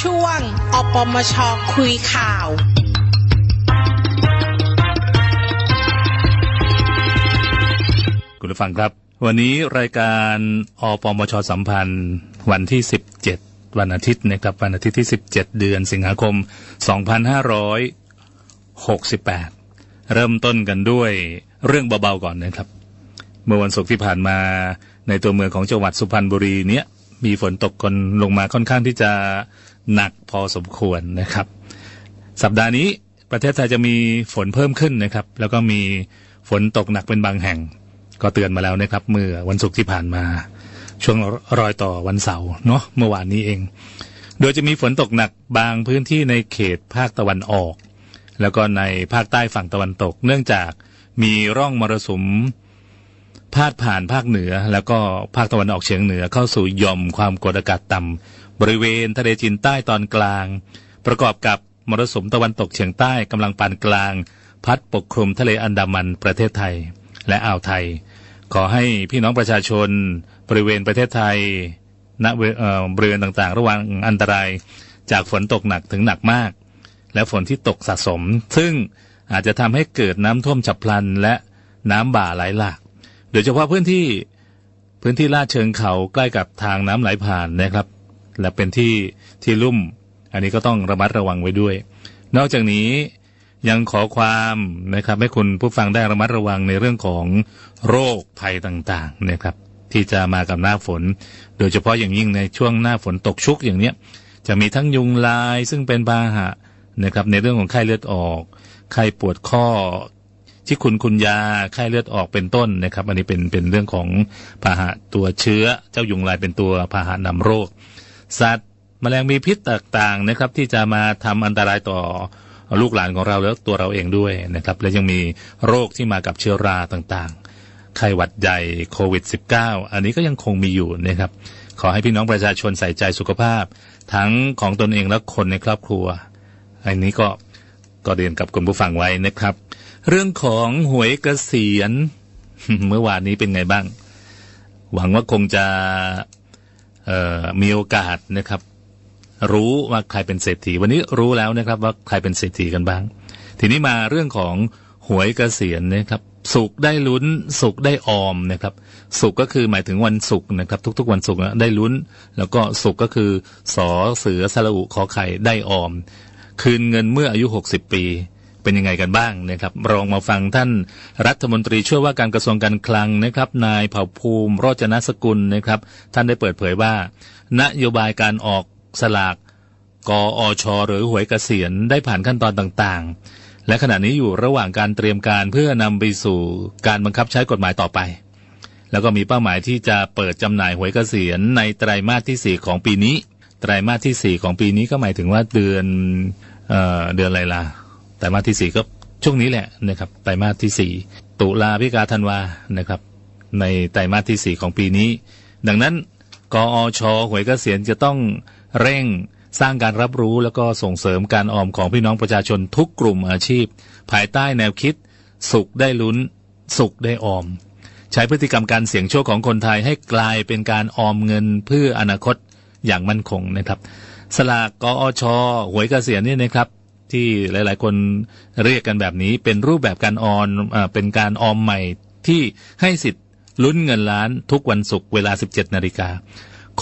ช่วง อปมชคุยข่าว คุณผู้ฟังครับ วันนี้รายการอปมชสัมพันธ์ วันที่ 17 วันอาทิตย์นะครับวันอาทิตย์ที่ 17 เดือนสิงหาคม 2568 เริ่มต้นกันด้วยเรื่องเบาๆก่อนนะครับ เมื่อวันศุกร์ที่ผ่านมาในตัวเมืองของจังหวัดสุพรรณบุรีเนี้ย มีฝนตกกันลงมาค่อนข้างที่จะหนักพอสมควรนะครับ สัปดาห์นี้ประเทศไทยจะมีฝนเพิ่มขึ้นนะครับ แล้วก็มีฝนตกหนักเป็นบางแห่ง ก็เตือนมาแล้วนะครับ เมื่อวันศุกร์ที่ผ่านมา ช่วงรอยต่อวันเสาร์เนาะเมื่อวานนี้เอง โดยจะมีฝนตกหนักบางพื้นที่ในเขตภาคตะวันออก แล้วก็ในภาคใต้ฝั่งตะวันตก เนื่องจากมีร่องมรสุม พาดผ่านภาคเหนือ แล้วก็ภาคตะวันออกเฉียงเหนือเข้าสู่ย่อมความกดอากาศต่ำบริเวณทะเลจีนใต้ตอนกลาง ประกอบกับมรสุมตะวันตกเฉียงใต้กำลังปานกลาง พัดปกคลุมทะเลอันดามันประเทศไทย และอ่าวไทย ขอให้พี่น้องประชาชน บริเวณประเทศไทยณบริเวณต่างๆ ระวังอันตราย จากฝนตกหนักถึงหนักมาก และฝนที่ตกสะสม ซึ่งอาจจะทำให้เกิดน้ำท่วมฉับพลันและน้ำบ่าไหลหลาก โดยเฉพาะพื้นที่พื้นที่ลาดเชิงเขาใกล้กับทางน้ำไหลผ่านนะครับ และเป็นที่ที่ลุ่ม อันนี้ก็ต้องระมัดระวังไว้ด้วย นอกจากนี้ยังขอความนะครับให้คุณผู้ฟังได้ระมัดระวังในเรื่องของโรคภัยต่างๆนะครับ ที่จะมากับหน้าฝน โดยเฉพาะอย่างยิ่งในช่วงหน้าฝนตกชุกอย่างเนี้ย จะมีทั้งยุงลายซึ่งเป็นพาหะนะครับในเรื่องของไข้เลือดออก ไข้ปวดข้อ ที่คุณคุณยาไข้เลือดออกเป็นต้นนะครับ อันนี้เป็นเป็นเรื่องของพาหะตัวเชื้อเจ้ายุงลายเป็นตัวพาหะนำโรค สัตว์แมลงมีพิษต่างๆนะครับ ที่จะมาทำอันตรายต่อลูกหลานของเราแล้วตัวเราเองด้วยนะครับ และยังมีโรคที่มากับเชื้อราต่างๆ ไข้หวัดใหญ่โควิด -19 อันนี้ก็ยังคงมีอยู่นะครับ ขอให้พี่น้องประชาชนใส่ใจสุขภาพ ทั้งของตนเองและคนในครอบครัว อันนี้ก็ก็เรียนกับคุณผู้ฟังไว้นะครับ เรื่องของหวยเกษียณเมื่อวานนี้เป็นไงบ้าง หวังว่าคงจะมีโอกาสนะครับ รู้ว่าใครเป็นเศรษฐี วันนี้รู้แล้วนะครับว่าใครเป็นเศรษฐีกันบ้าง ทีนี้มาเรื่องของหวยเกษียณนะครับ สุขได้ลุ้น สุขได้ออมนะครับ สุขก็คือหมายถึงวันศุกนะครับ ทุก ๆ วันศุกได้ลุ้น แล้วก็สุขก็คือสอเสือสระอุขอไข่ได้ออม คืนเงินเมื่ออายุ 60 ปี เป็นยังไงกันบ้างนะครับลองมาฟังท่านรัฐมนตรีช่วยว่าการกระทรวงการคลังนะครับนายเผ่าภูมิโรจนสกุลนะครับ ท่านได้เปิดเผยว่า นโยบายการออกสลากกอชหรือหวยเกษียณได้ผ่านขั้นตอนต่างๆ และขณะนี้อยู่ระหว่างการเตรียมการเพื่อนำไปสู่การบังคับใช้กฎหมายต่อไป แล้วก็มีเป้าหมายที่จะเปิดจำหน่ายหวยเกษียณในไตรมาสที่ 4 ของปีนี้ ไตรมาสที่ 4 ของปีนี้ก็หมายถึงว่าเดือนเออเดือนอะไรล่ะ ไตรมาสที่ 4 ก็ช่วงนี้แหละนะครับไตรมาสที่ 4 ตุลาพิกาธันวานะครับ ในไตรมาสที่ 4 ของปีนี้ ดังนั้นกอชหวยเกษียณจะต้องเร่งสร้างการรับรู้แล้วก็ส่งเสริมการออมของพี่น้องประชาชนทุกกลุ่มอาชีพ ภายใต้แนวคิด สุขได้ลุ้น สุขได้ออม ใช้พฤติกรรมการเสี่ยงโชคของคนไทยให้กลายเป็นการออมเงินเพื่ออนาคตอย่างมั่นคงนะครับ สลากกอชหวยเกษียณนี่นะครับ ที่หลาย ๆ คนเรียกกันแบบนี้ เป็นรูปแบบการออมเป็นการออมใหม่ที่ให้สิทธิ์ลุ้นเงินล้านทุกวันศุกร์เวลา 17นาฬิกา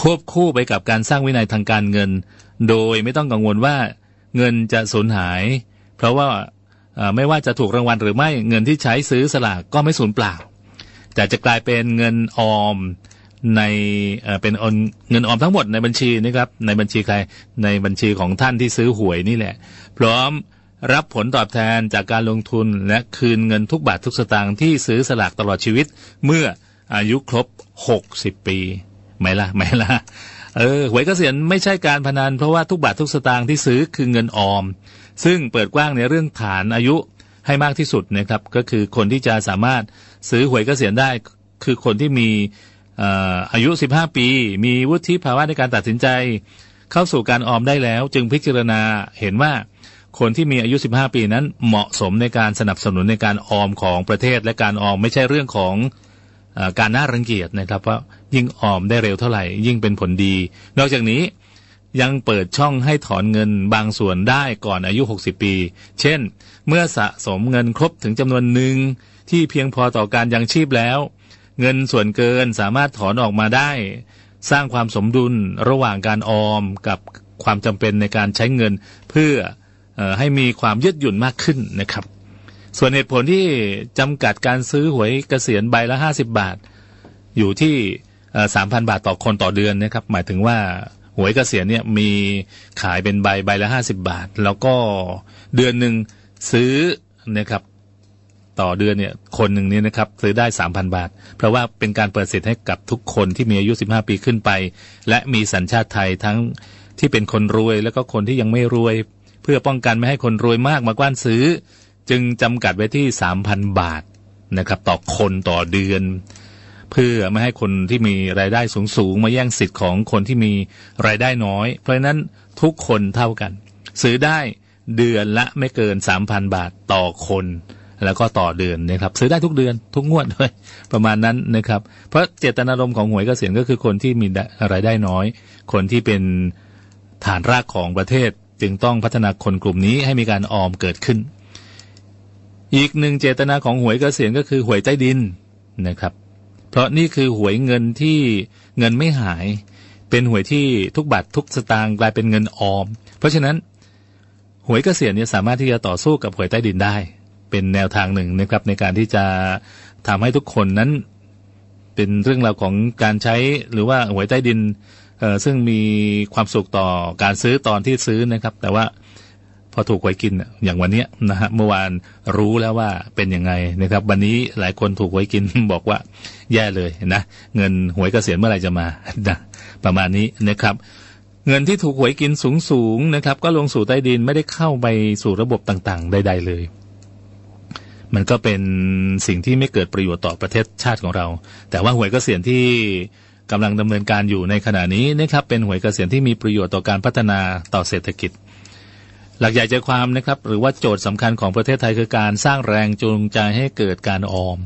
ควบคู่ไปกับการสร้างวินัยทางการเงิน โดยไม่ต้องกังวลว่าเงินจะสูญหาย เพราะว่าไม่ว่าจะถูกรางวัลหรือไม่เงินที่ใช้ซื้อสลากก็ไม่สูญเปล่า แต่จะกลายเป็นเงินออม ในเป็นเงินออมทั้งหมดในบัญชีนะครับในบัญชีใครในบัญชีของท่านที่ซื้อหวยนี่แหละ พร้อมรับผลตอบแทนจากการลงทุนและคืนเงินทุกบาททุกสตางค์ที่ซื้อสลากตลอดชีวิต เมื่ออายุครบ 60 ปีไหมล่ะไหมล่ะเออหวยเกษียณไม่ใช่การพนันเพราะว่าทุกบาททุกสตางค์ที่ซื้อคือเงินออม ซึ่งเปิดกว้างในเรื่องฐานอายุให้มากที่สุดนะครับก็คือคนที่จะสามารถซื้อหวยเกษียณได้ คือคนที่มี อายุ 15 ปี มีวุฒิภาวะในการตัดสินใจ เข้าสู่การออมได้แล้ว จึงพิจารณาเห็นว่าคนที่มีอายุ 15 ปีนั้นเหมาะสมในการสนับสนุนในการออมของประเทศและการออมไม่ใช่เรื่องของออการน่ารังเกียจนะครับว่ายิ่งออมได้เร็วเท่าไหร่ ยิ่งเป็นผลดี นอกจากนี้ยังเปิดช่องให้ถอนเงินบางส่วนได้ก่อนอายุ 60 ปี เช่น เมื่อสะสมเงินครบถึงจำนวนหนึ่งที่เพียงพอต่อการยังชีพแล้ว เงินส่วนเกินสามารถถอนออกมาได้ สร้างความสมดุลระหว่างการออมกับความจำเป็นในการใช้เงินเพื่ออให้มีความยืดหยุ่นมากขึ้นนะครับ ส่วนเหตุผลที่จำกัดการซื้อหวยเกษียณใบละ 50 บาท อยู่ที่สามพันบาทต่อคนต่อเดือนนะครับ หมายถึงว่าหวยเกษียณเนี่ยมีขายเป็นใบใบละห้าสิบาท แล้วก็เดือนหนึ่งซื้อนะครับ ต่อเดือนเนี่ยคนหนึ่งเนี่ยนะครับซื้อได้สามพันบาท เพราะว่าเป็นการเปิดสิทธิ์ให้กับทุกคนที่มีอายุสิบห้าปีขึ้นไป และมีสัญชาติไทยทั้งที่เป็นคนรวย แล้วก็คนที่ยังไม่รวย เพื่อป้องกันไม่ให้คนรวยมากมากว้านซื้อ จึงจำกัดไว้ที่สามพันบาทนะครับต่อคนต่อเดือน เพื่อไม่ให้คนที่มีรายได้สูงๆมาแย่งสิทธิ์ของคนที่มีรายได้น้อย เพราะฉะนั้นทุกคนเท่ากัน ซื้อได้เดือนละไม่เกิน 3,000 บาทต่อคน แล้วก็ต่อเดือนนะครับซื้อได้ทุกเดือนทุกงวดด้วยประมาณนั้นนะครับ เพราะเจตนารมณ์ของหวยเกษียณก็คือคนที่มีรายได้น้อย คนที่เป็นฐานรากของประเทศ จึงต้องพัฒนาคนกลุ่มนี้ให้มีการออมเกิดขึ้น อีกหนึ่งเจตนาของหวยเกษียณก็คือหวยใต้ดินนะครับ เพราะนี่คือหวยเงินที่เงินไม่หาย เป็นหวยที่ทุกบาททุกสตางค์กลายเป็นเงินออม เพราะฉะนั้นหวยเกษียณเนี่ยสามารถที่จะต่อสู้กับหวยใต้ดินได้ เป็นแนวทางหนึ่งนะครับ ในการที่จะทำให้ทุกคนนั้น เป็นเรื่องราวของการใช้หรือว่าหวยใต้ดินซึ่งมีความสุขต่อการซื้อตอนที่ซื้อนะครับ แต่ว่าพอถูกหวยกินอย่างวันนี้นะฮะเมื่อวานรู้แล้วว่าเป็นยังไงนะครับ วันนี้หลายคนถูกหวยกินบอกว่า แย่เลยนะเงินหวยเกษียณเมื่อไหร่จะมานะประมาณนี้นะครับ เงินที่ถูกหวยกินสูงๆนะครับ ก็ลงสู่ใต้ดินไม่ได้เข้าไปสู่ระบบต่างๆ ใด ๆ เลย มันก็เป็นสิ่งที่ไม่เกิดประโยชน์ต่อประเทศชาติของเรา แต่ว่าหวยเกษียณที่กำลังดำเนินการอยู่ในขณะนี้นะครับเป็นหวยเกษียณที่มีประโยชน์ต่อการพัฒนาต่อเศรษฐกิจ หลักใหญ่ใจความนะครับหรือว่าโจทย์สำคัญของประเทศไทยคือการสร้างแรงจูงใจให้เกิดการออม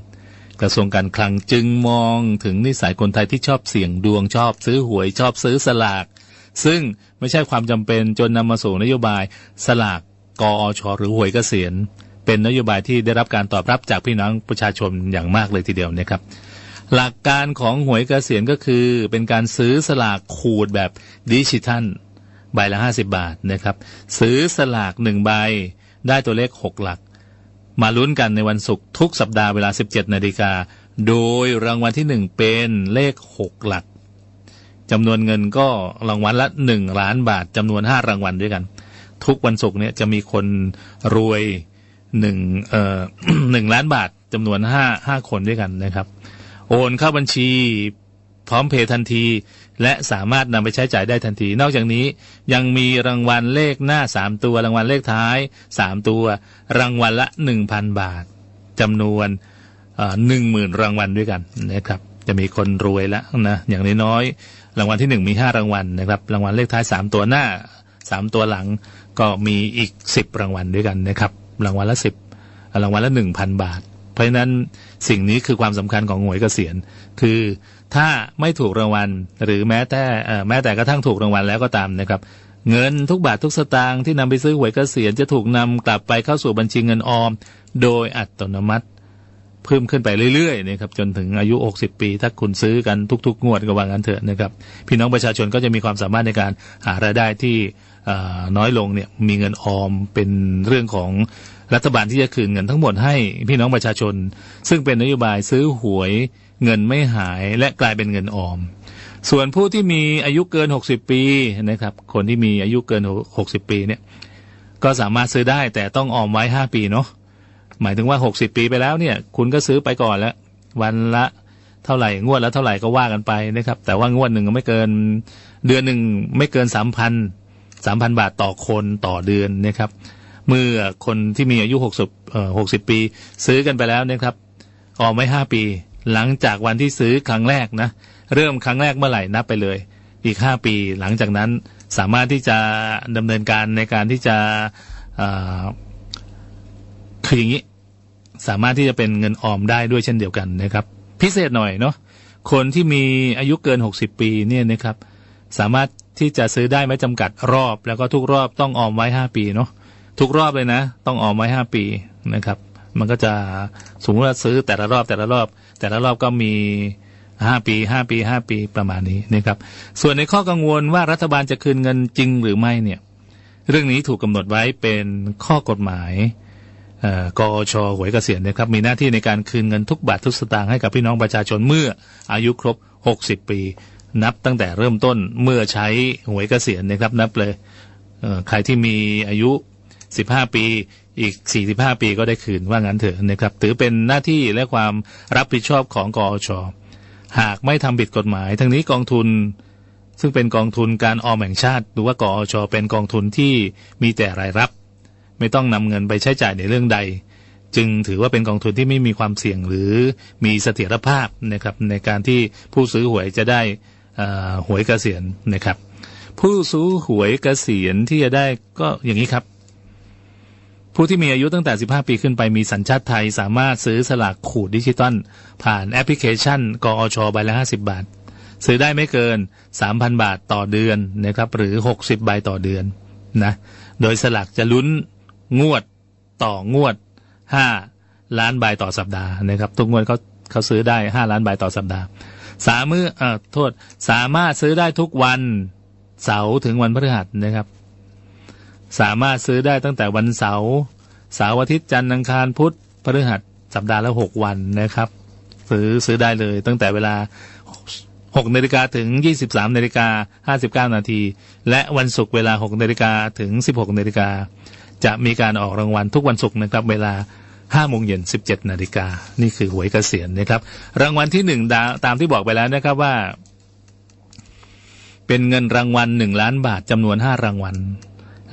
กระทรวงการคลังจึงมองถึงนิสัยคนไทยที่ชอบเสี่ยงดวงชอบ ซื้อหวยชอบซื้อสลาก ซึ่งไม่ใช่ความจำเป็นจนนำมาสู่นโยบายสลากกอชหรือหวยเกษียณ เป็นนโยบายที่ได้รับการตอบรับจากพี่น้องประชาชนอย่างมากเลยทีเดียวนะครับ หลักการของหวยกเกษียณก็คือเป็นการซื้อสลากขูดแบบดิจิทัลใบละ 50 บาทนะครับ ซื้อสลากหนึ่งใบได้ตัวเลข 6 หลัก มาลุ้นกันในวันศุกร์ทุกสัปดาห์เวลา 17นาฬิกาโดยรางวัลที่ 1 เป็นเลข 6 หลักจำนวนเงินก็รางวัลละ 1 ล้านบาทจำนวน 5 รางวัลด้วยกัน ทุกวันศุกร์เนี่ยจะมีคนรวย หนึ่งเอ่อหนึ่งล้านบาทจำนวนห้าห้าคนด้วยกันนะครับ โอนเข้าบัญชีพร้อมเพย์ทันที และสามารถนำไปใช้จ่ายได้ทันที นอกจากนี้ยังมีรางวัลเลขหน้าสามตัว รางวัลเลขท้ายสามตัว รางวัลละหนึ่งพันบาทจำนวนหนึ่งหมื่นรางวัลด้วยกันนะครับ จะมีคนรวยแล้วนะอย่างน้อยๆรางวัลที่หนึ่งมีห้ารางวัลนะครับ รางวัลเลขท้ายสามตัวหน้าสามตัวหลังก็มีอีกสิบรางวัลด้วยกันนะครับ รางวัลละสิบรางวัลละหนึ่งพันบาท เพราะฉะนั้นสิ่งนี้คือความสำคัญของหวยเกษียณคือถ้าไม่ถูกรางวัล หรือแม้แต่แม้แต่กระทั่งถูกรางวัลแล้วก็ตามนะครับเงินทุกบาททุกสตางค์ที่นำไปซื้อหวยเกษียณจะถูกนำกลับไปเข้าสู่บัญชีเงินออม โดยอัตโนมัติ เพิ่มขึ้นไปเรื่อยๆนะครับจนถึงอายุ 60 ปี ถ้าคุณซื้อกันทุก ๆ งวดก็ว่างั้นเถอะนะครับพี่น้องประชาชนก็จะมีความสามารถในการหารายได้ที่ น้อยลงเนี่ยมีเงินออมเป็นเรื่องของรัฐบาลที่จะคืนเงินทั้งหมดให้พี่น้องประชาชน ซึ่งเป็นนโยบายซื้อหวยเงินไม่หายและกลายเป็นเงินออม ส่วนผู้ที่มีอายุเกิน 60 ปีนะครับ คนที่มีอายุเกิน 60 ปีเนี่ยก็สามารถซื้อได้แต่ต้องออมไว้ 5 ปีเนาะหมายถึงว่า 60 ปีไปแล้วเนี่ย คุณก็ซื้อไปก่อนแล้ว วันละเท่าไหร่งวดละเท่าไหร่ก็ว่ากันไปนะครับ แต่ว่างวดหนึ่งไม่เกินเดือนหนึ่งไม่เกิน 3,000 3,000บาทต่อคนต่อเดือนนะครับ เมื่อคนที่มีอายุ60เอ่อ60ปี ซื้อกันไปแล้วนะครับ ออมไว้5ปี หลังจากวันที่ซื้อครั้งแรกนะ เริ่มครั้งแรกเมื่อไหร่นับไปเลย อีก5ปี หลังจากนั้นสามารถที่จะดำเนินการในการที่จะคืออย่างนี้สามารถที่จะเป็นเงินออมได้ด้วยเช่นเดียวกันนะครับ พิเศษหน่อยเนาะคนที่มีอายุเกิน 60 ปีเนี่ยนะครับ สามารถที่จะซื้อได้ไม่จำกัดรอบ แล้วก็ทุกรอบต้องออมไว้ห้าปีเนาะทุกรอบเลยนะ ต้องออมไว้ห้าปีนะครับ มันก็จะสมมติว่าซื้อแต่ละรอบแต่ละรอบ แต่ละรอบก็มีห้าปีห้าปีห้าปีประมาณนี้นะครับ ส่วนในข้อกังวลว่ารัฐบาลจะคืนเงินจริงหรือไม่เนี่ย เรื่องนี้ถูกกำหนดไว้เป็นข้อกฎหมายเอ่อกอชหวยเกษียณนะครับ มีหน้าที่ในการคืนเงินทุกบาททุกสตางค์ให้กับพี่น้องประชาชนเมื่ออายุครบ 60 ปี นับตั้งแต่เริ่มต้นเมื่อใช้หวยเกษียณนะครับ นับเลยเใครที่มีอายุ 15 ปีอีก 45 ปีก็ได้คืนว่างั้นเถอะนะครับถือเป็นหน้าที่และความรับผิดชอบของกอชหากไม่ทำผิดกฎหมาย ทั้งนี้กองทุน ซึ่งเป็นกองทุนการออมแห่งชาติ หรือว่ากอชเป็นกองทุนที่มีแต่รายรับ ไม่ต้องนำเงินไปใช้จ่ายในเรื่องใด จึงถือว่าเป็นกองทุนที่ไม่มีความเสี่ยงหรือมีเสถียรภาพนะครับในการที่ผู้ซื้อหวยจะได้ หวยเกษียณนะครับ ผู้ซื้อหวยเกษียณที่จะได้ก็อย่างนี้ครับ ผู้ที่มีอายุตั้งแต่ 15 ปีขึ้นไปมีสัญชาติไทย สามารถซื้อสลากขูดดิจิตอลผ่านแอปพลิเคชัน กอชใบละ 50 บาท ซื้อได้ไม่เกิน 3,000 บาทต่อเดือนนะครับ หรือ 60 ใบต่อเดือนนะโดยสลากจะลุ้นงวดต่องวด 5 ล้านใบต่อสัปดาห์นะครับทุกงวดเขาเขาซื้อได้ 5 ล้านใบต่อสัปดาห์ สามมือเอ่อโทษ สามารถซื้อได้ทุกวันเสาร์ถึงวันพฤหัสนะครับ สามารถซื้อได้ตั้งแต่วันเสาร์เสาร์อาทิตย์จันทร์อังคารพุธพฤหัสสัปดาห์ละหกวันนะครับ ซื้อซื้อได้เลยตั้งแต่เวลา6นาฬิกาถึง23นาฬิกา59นาที และวันศุกร์เวลา6นาฬิกาถึง16นาฬิกาจะมีการออกรางวัลทุกวันศุกร์นะครับ เวลา 5โมงเย็น17นาฬิกา นี่คือหวยเกษียณนะครับ รางวัลที่หนึ่งดาตามที่บอกไปแล้วนะครับว่า เป็นเงินรางวัล1ล้านบาทจำนวน5รางวัล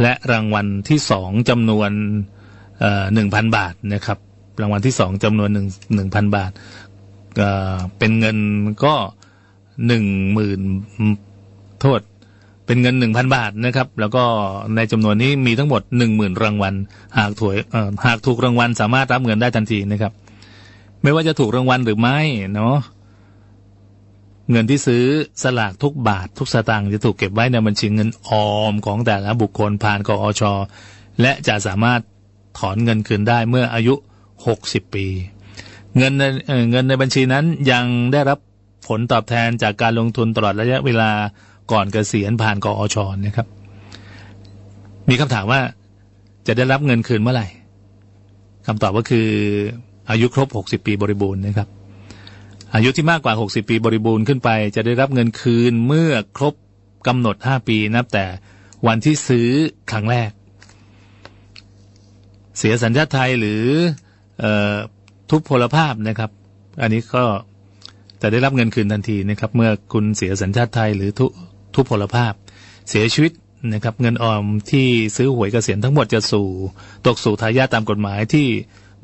และรางวัลที่สองจำนวนหนึ่งพันบาทนะครับ รางวัลที่สองจำนวนหนึ่งหนึ่งพันบาทเเป็นเงินก็หนึ่งหมื่นโทษ เป็นเงินหนึ่งพันบาทนะครับ แล้วก็ในจำนวนนี้มีทั้งหมดหนึ่งหมื่นรางวัล หากถวยหากถูกรางวัลสามารถรับเงินได้ทันทีนะครับ ไม่ว่าจะถูกรางวัลหรือไม่เนาะเงินที่ซื้อสลากทุกบาททุกสตางค์จะถูกเก็บไว้ในบัญชีเงินออมของแต่ละบุคคลผ่านกอชและจะสามารถถอนเงินคืนได้เมื่ออายุ 60 ปี เงินในเงินในบัญชีนั้นยังได้รับผลตอบแทนจากการลงทุนตลอดระยะเวลา ก่อนเกษียณผ่านกอชอนะครับ มีคำถามว่าจะได้รับเงินคืนเมื่อไหร่คำตอบก็คืออายุครบ 60 ปีบริบูรณ์นะครับ อายุที่มากกว่า 60 ปีบริบูรณ์ขึ้นไป จะได้รับเงินคืนเมื่อครบกำหนด 5 ปีนับแต่วันที่ซื้อครั้งแรก เสียสัญชาติไทยหรือเออทุพพลภาพนะครับ อันนี้ก็จะได้รับเงินคืนทันทีนะครับ เมื่อคุณเสียสัญชาติไทยหรือทุ ทุพพลภาพ เสียชีวิตนะครับเงินออมที่ซื้อหวยกเกษียณทั้งหมดจะสู่ตกสู่ทายาทตามกฎหมายที่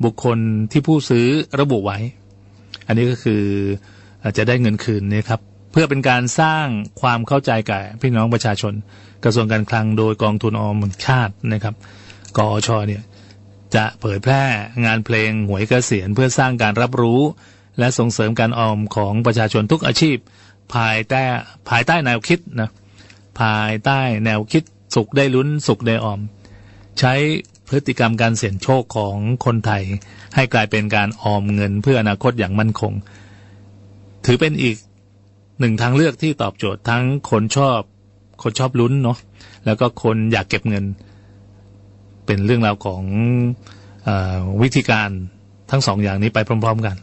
บุคคลที่ผู้ซื้อระบุไว้ อันนี้ก็คืออาจจะได้เงินคืนนะครับเพื่อเป็นการสร้างความเข้าใจกับพี่น้องประชาชน กระทรวงการคลังโดยกองทุนออมชาตินะครับกอชเนี่ยจะเผยแพร่งานเพลงหวยเกษียณเพื่อสร้างการรับรู้ และส่งเสริมการออมของประชาชนทุกอาชีพ ภายใต้ภายใต้แนวคิดนะภายใต้แนวคิดสุขได้ลุ้นสุขได้ออม ใช้พฤติกรรมการเสี่ยงโชคของคนไทย ให้กลายเป็นการออมเงินเพื่ออนาคตอย่างมั่นคง ถือเป็นอีกหนึ่งทางเลือกที่ตอบโจทย์ทั้งคนชอบ คนชอบลุ้นเนาะแล้วก็คนอยากเก็บเงิน เป็นเรื่องราวของอวิธีการทั้งสองอย่างนี้ไปพร้อม ๆ กัน